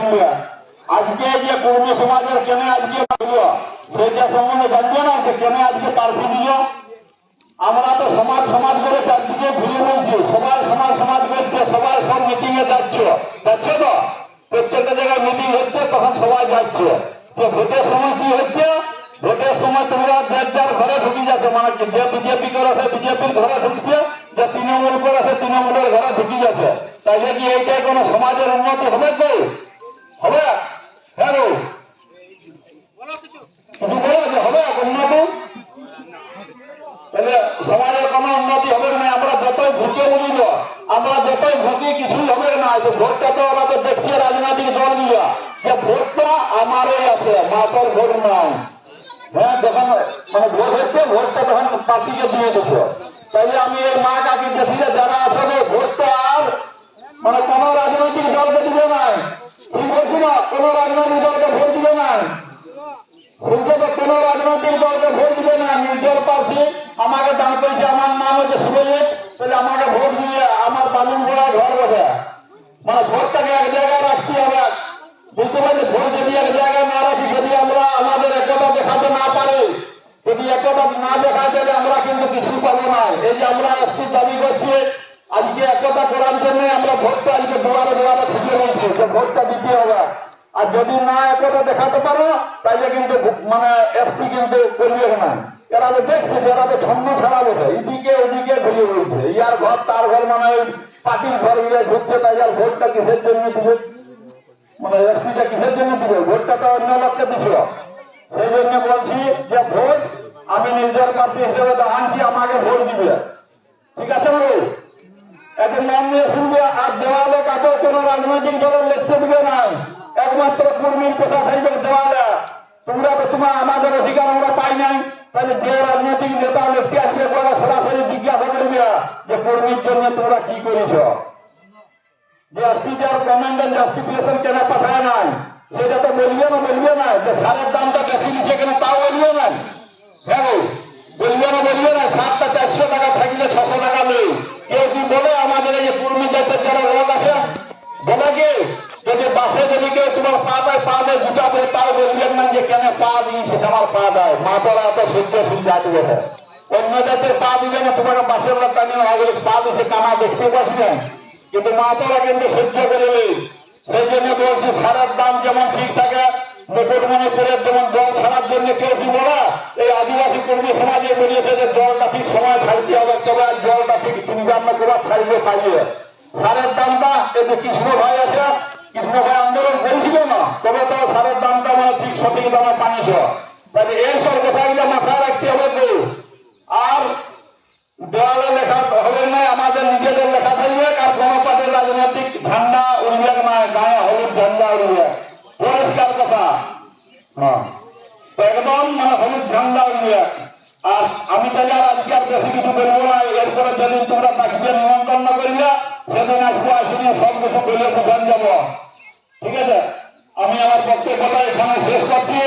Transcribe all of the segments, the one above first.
শুনবে আজকে যে কর্মী সমাজের কেন আজকে বলল সেইটা সম্বন্ধে জানবে না যে কেন আজকে প্রার্থী দিল আমরা তো সমাজ সমাজ করে চারদিকে ঘুরে বলছি সবার সমাজ সমাজ করছে সবার সব মিটিং এ যাচ্ছ যাচ্ছ তো প্রত্যেকটা জায়গায় মিটিং হচ্ছে তখন সবাই যাচ্ছে তো ভোটের সময় কি হচ্ছে ভোটের সময় তোমরা যার যার ঘরে ঢুকে যাচ্ছে মানে কি যে বিজেপি করে সে বিজেপির ঘরে ঢুকছে যে তৃণমূল করে সে তৃণমূলের ঘরে ঢুকে যাচ্ছে তাইলে কি এইটাই কোনো সমাজের উন্নতি হবে তো হবে হ্যাঁ গো? কিছু বলো যে হবে উন্নতি তাহলে সমাজের কোনো উন্নতি হবে না আমরা যতই ভুকে বুঝিল আমরা যতই ভুকি কিছুই হবে না যে ভোটটা তো তো দেখছে রাজনৈতিক দল দিয়া যে ভোটটা আমারই আছে মাতার ভোট নাই। হ্যাঁ যখন মানে ভোট হচ্ছে, ভোটটা তখন পার্টিকে দিয়ে দিত তাইলে আমি এর মা কাকি দেশিতে যারা আসলে ভোটটা আর মানে কোন রাজনৈতিক দলকে দিবে নাই ঠিক বলছি না কোন রাজনৈতিক দলকে ভোট দিবে শুনছে তো কোন রাজনৈতিক দলকে ভোট দিবে না। নির্দল প্রার্থী, আমাকে দান করেছে, আমার নাম হচ্ছে শুভজিৎ তাহলে আমাকে ভোট দিলে আমার বালুন গোড়া ঘর বসে মানে ভোটটাকে এক জায়গায় রাখতে হবে। বুঝতে পারছি ভোট যদি এক জায়গায় না রাখি, যদি আমরা আমাদের একতা দেখাতে না পারি, যদি একতা না দেখায়, তাহলে আমরা কিন্তু কিছুই পাবো না। এই যে আমরা এসপি দাবি করছি, আজকে একতা করার জন্য আমরা ভোটটা আজকে দুয়ারে দুয়ারে ছুটে রয়েছি যে ভোটটা দিতে হবে। আর যদি না একতা দেখাতে পারো তাইলে কিন্তু মানে এসপি কিন্তু করবে না। এরা তো দেখছে এরা তো ছন্ন ছাড়া বসে এদিকে ওদিকে ঘুরে বলছে। ইয়ার ঘর, তার ঘর মানে ওই পার্টির ঘর মিলে ঢুকছে তাই আর ভোটটা কিসের জন্য দিবে? মানে এসপিটা কিসের জন্য দিবে? ভোটটা তো অন্য লোককে দিছিল। সেই জন্য বলছি যে ভোট আমি নিজের প্রার্থী হিসেবে তো আনছি, আমাকে ভোট দিবে। ঠিক আছে না এখন নাম নিয়ে শুনবে, আর দেওয়ালে কাটো কোন রাজনৈতিক দলের লিখতে দিবে না একমাত্র কর্মীর কথা থাকবে দেওয়ালে। তোমরা আমাদের অধিকার আমরা পাই নাই, তাহলে যে রাজনৈতিক নেতা ব্যক্তি আসলে তোমরা সরাসরি জিজ্ঞাসা করবে যে কর্মীর জন্য তোমরা কি করেছ। যে স্পিকার কমান্ডেন্ট জাস্টিফিকেশন কেন পাঠায় নাই, সেটা তো বলবে না বলবে না, যে সারের দামটা বেশি নিচ্ছে কেন তাও বলবে না হ্যাঁ গো, বলবে না বলবে না সাতটা চারশো টাকা থাকলে ছশো টাকা নেই কেউ কি বলে আমাদের এই যে কর্মী জাতের যারা লোক আছে বলে কি যদি বাসে যদি কেউ তোমার পা দেয় পা দেয় দুটা করে তাও বলবেন না যে কেন পা দিয়েছিস আমার পা দেয় মা তোরা এত সহ্য সুবিধা দিবে। না অন্য জাতের পা দিবে না তোমাকে বাসের লোক টানিয়ে হবে পা দিছে কানা দেখতে পাচ্ছি না। কিন্তু মা তোরা কিন্তু সহ্য করে সেই জন্য বলছি, সারের দাম যেমন ঠিক থাকে মুকুটমণিপুরের যেমন জল ছাড়ার জন্য কেউ কি বলা এই আদিবাসী কর্মী সমাজে বলিয়েছে যে জলটা ঠিক সময় ছাড়তে হবে, তবে জলটা ঠিক তিন জানা করে ছাড়বে পাইয়ে। সারের দামটা যে কৃষ্ণ ভাই আছে, কৃষ্ণ ভাই আন্দোলন করেছিল না, তবে তো সারের দামটা মানে ঠিক সঠিক দামে পানিছ। তাহলে এইসব কথাগুলো মাথায় রাখতে হবে আর দেওয়ালে লেখা হবে না, আমাদের নিজেদের লেখা থাকবে, আর কোন পার্টির রাজনৈতিক ঝান্ডা উল্লেখ না, গায়ে হলুদ ঝান্ডা উড়বে পরিষ্কার কথা। হ্যাঁ। একদম মানে হলুদ ঝান্ডা উল্লেখ আর আমি তাহলে আর আজকে আর বেশি কিছু বলব না, এরপরে যেদিন তোমরা তাকিয়ে নিমন্ত্রণ করবে সেদিন আসব, আসিনি, সব কিছু বলে বুঝান যাব। ঠিক আছে? আমি আমার বক্তব্যটা এখানে শেষ করছি।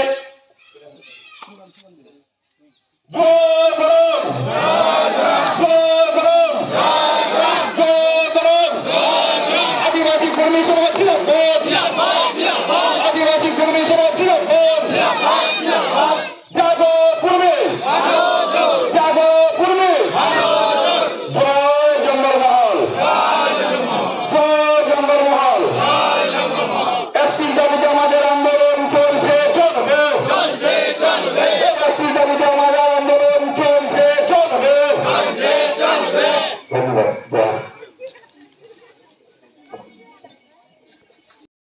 আদিবাসী কর্মী সভা ছিল